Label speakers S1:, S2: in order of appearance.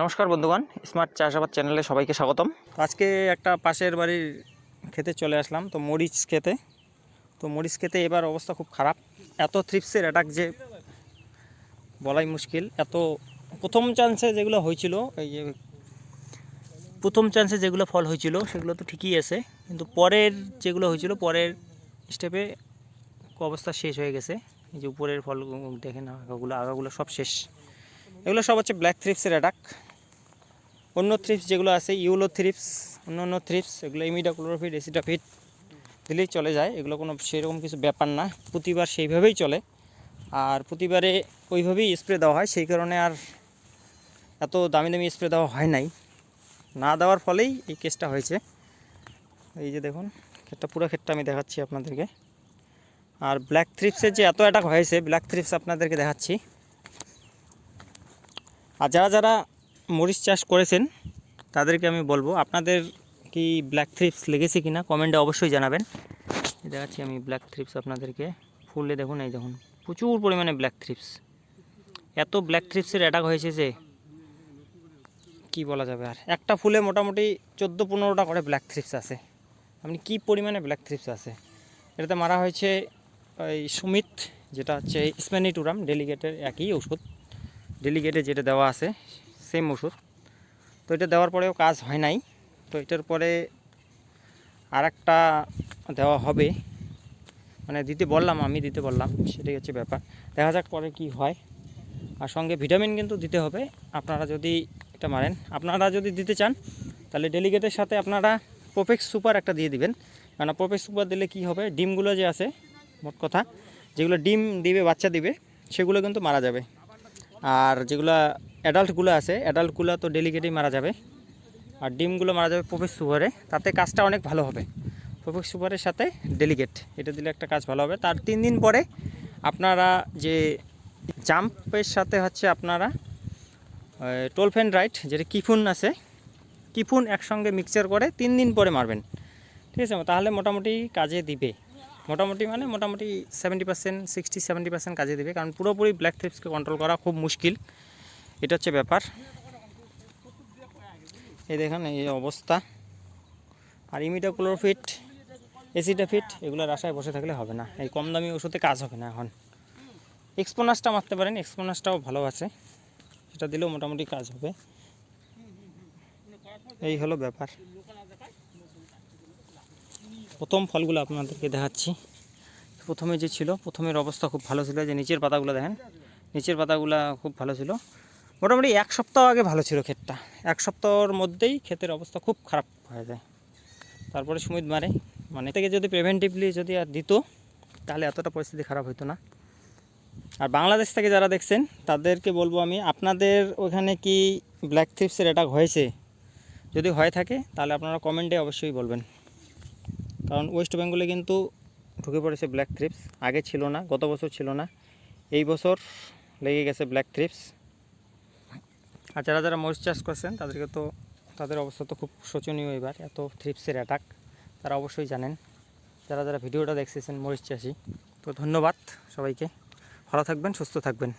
S1: নমস্কার বন্ধুগণ স্মার্ট চাষাবাদ চ্যানেলে সবাইকে স্বাগতম। আজকে একটা পাশের বাড়ির খেতে চলে আসলাম, তো মরিচ খেতে তো মরিচ খেতে এবার অবস্থা খুব খারাপ। এত থ্রিপসের অ্যাটাক যে বলাই মুশকিল। এত প্রথম চান্সে যেগুলো হয়েছিল, এই যে প্রথম চান্সে যেগুলো ফল হয়েছিল, সেগুলো তো ঠিকই আছে। কিন্তু পরের যেগুলো হয়েছিল, পরের স্টেপে অবস্থা শেষ হয়ে গেছে। এই যে উপরের ফল দেখেন আগাগুলো আগাগুলো সব শেষ। এগুলো সব হচ্ছে ব্ল্যাক থ্রিপসের অ্যাটাক অন্য থ্রিপস যেগুলো আছে, ইউলো থ্রিপস অন্য অন্য থ্রিপস এগুলো ইমিডা ক্লোরোফিট এসিটাফিট দিলেই চলে যায়। এগুলো কোনো সেরকম কিছু ব্যাপার না, প্রতিবার সেইভাবেই চলে। আর প্রতিবারে ওইভাবেই স্প্রে দেওয়া হয়, সেই কারণে আর এত দামি দামি স্প্রে দেওয়া হয় নাই। না দেওয়ার ফলেই এই কেসটা হয়েছে। এই যে দেখুন, ক্ষেতটা, পুরো ক্ষেতটা আমি দেখাচ্ছি আপনাদেরকে। আর ব্ল্যাক থ্রিপসের যে এত অ্যাটাক হয়েছে ব্ল্যাক থ্রিপস আপনাদেরকে দেখাচ্ছি। আর যারা যারা মরিচ চাষ করেছেন, তাদেরকে আমি বলব। আপনাদের কি ব্ল্যাক থ্রিপস লেগেছে কি না কমেন্টে অবশ্যই জানাবেন। দেখাচ্ছি আমি ব্ল্যাক থ্রিপস আপনাদেরকে। ফুললে দেখুন, এই দেখুন, প্রচুর পরিমাণে ব্ল্যাক থ্রিপস এত ব্ল্যাক থ্রিপসের অ্যাটাক হয়েছে যে, কি বলা যাবে আর? একটা ফুলে মোটামুটি চোদ্দ পনেরোটা করে ব্ল্যাক থ্রিপস আছে। আপনি কি পরিমাণে ব্ল্যাক থ্রিপস আছে? এটাতে মারা হয়েছে ওই সুমিত, যেটা হচ্ছে স্প্যানিটুরাম ডেলিগেটের একই ওষুধ ডেলিগেটে যেটা দেওয়া আছে সেম ওষুধ। তো এটা দেওয়ার পরেও কাজ হয় নাই। তো এটার পরে আর একটা দেওয়া হবে। মানে দিতে বললাম, আমি দিতে বললাম, সেটাই হচ্ছে ব্যাপার। দেখা যাক পরে কি হয়। আর সঙ্গে ভিটামিন কিন্তু দিতে হবে। আপনারা যদি এটা মারেন, আপনারা যদি দিতে চান, তাহলে ডেলিগেটের সাথে আপনারা প্রোপেক্স সুপার একটা দিয়ে দিবেন। কেন প্রোপেক্স সুপার দিলে কি হবে? ডিমগুলো যে আছে, মোট কথা, যেগুলো ডিম দিবে, বাচ্চা দিবে, সেগুলো কিন্তু মারা যাবে। আর যেগুলো অ্যাডাল্টগুলো আছে। অ্যাডাল্টগুলো তো ডেলিকেটেই মারা যাবে। আর ডিমগুলো মারা যাবে প্রোপেক্স সুপারে। তাতে কাজটা অনেক ভালো হবে। প্রোপেক্স সুপারের সাথে ডেলিকেট এটা দিলে একটা কাজ ভালো হবে। তার তিন দিন পরে আপনারা যে জাম্পের সাথে হচ্ছে আপনারা টোলফেন রাইট, যেটা কিফুন আছে, কিফুন একসঙ্গে মিক্সচার করে তিন দিন পরে মারবেন। ঠিক আছে, তাহলে মোটামুটি কাজে দিবে। মোটামুটি মানে মোটামুটি seventy percent sixty seventy percent কাজে দেবে। কারণ পুরোপুরি ব্ল্যাক থ্রিপসকে কন্ট্রোল করা খুব মুশকিল। এটা হচ্ছে ব্যাপার। এই দেখেন, এই অবস্থা। আর ইমিডাক্লোরোফিট এসিডাফিট এগুলোর আশায় বসে থাকলে হবে না। এই কম দামি ওষুধে কাজ হবে না এখন। এক্সপোনাসটা মারতে পারেন, এক্সপোনাসটাও ভালো আছে। সেটা দিলেও মোটামুটি কাজ হবে। এই হলো ব্যাপার। প্রথম ফলগুলো আপনাদেরকে দেখাচ্ছি। প্রথমে যে ছিল, প্রথমের অবস্থা খুব ভালো ছিল। যে নিচের পাতাগুলো দেখেন, নিচের পাতাগুলো খুব ভালো ছিল। মোটামুটি এক সপ্তাহ আগে ভালো ছিল ক্ষেতটা। এক সপ্তাহর মধ্যেই ক্ষেতের অবস্থা খুব খারাপ হয়ে যায়। তারপরে সুমিত মারে। মানে থেকে যদি প্রিভেন্টিভলি যদি আর দিত, তাহলে এতটা পরিস্থিতি খারাপ হতো না। আর বাংলাদেশ থেকে যারা দেখছেন, তাদেরকে বলব আমি, আপনাদের ওখানে কি ব্ল্যাক থ্রিপসের অ্যাটাক হয়েছে? যদি হয়ে থাকে, তাহলে আপনারা কমেন্টে অবশ্যই বলবেন। কারণ ওয়েস্ট বেঙ্গলে কিন্তু ঢুকে পড়েছে ব্ল্যাক থ্রিপস আগে ছিল না, গত বছর ছিল না। এই বছর লেগে গেছে ব্ল্যাক থ্রিপস আর যারা যারা মরিচ চাষ করছেন, তাদেরকে তো, তাদের অবস্থা তো খুব শোচনীয় এবার, এত থ্রিপসের অ্যাটাক তারা অবশ্যই জানেন। যারা যারা ভিডিওটা দেখতেছেন মরিচ চাষি, তো ধন্যবাদ সবাইকে। ভালো থাকবেন, সুস্থ থাকবেন।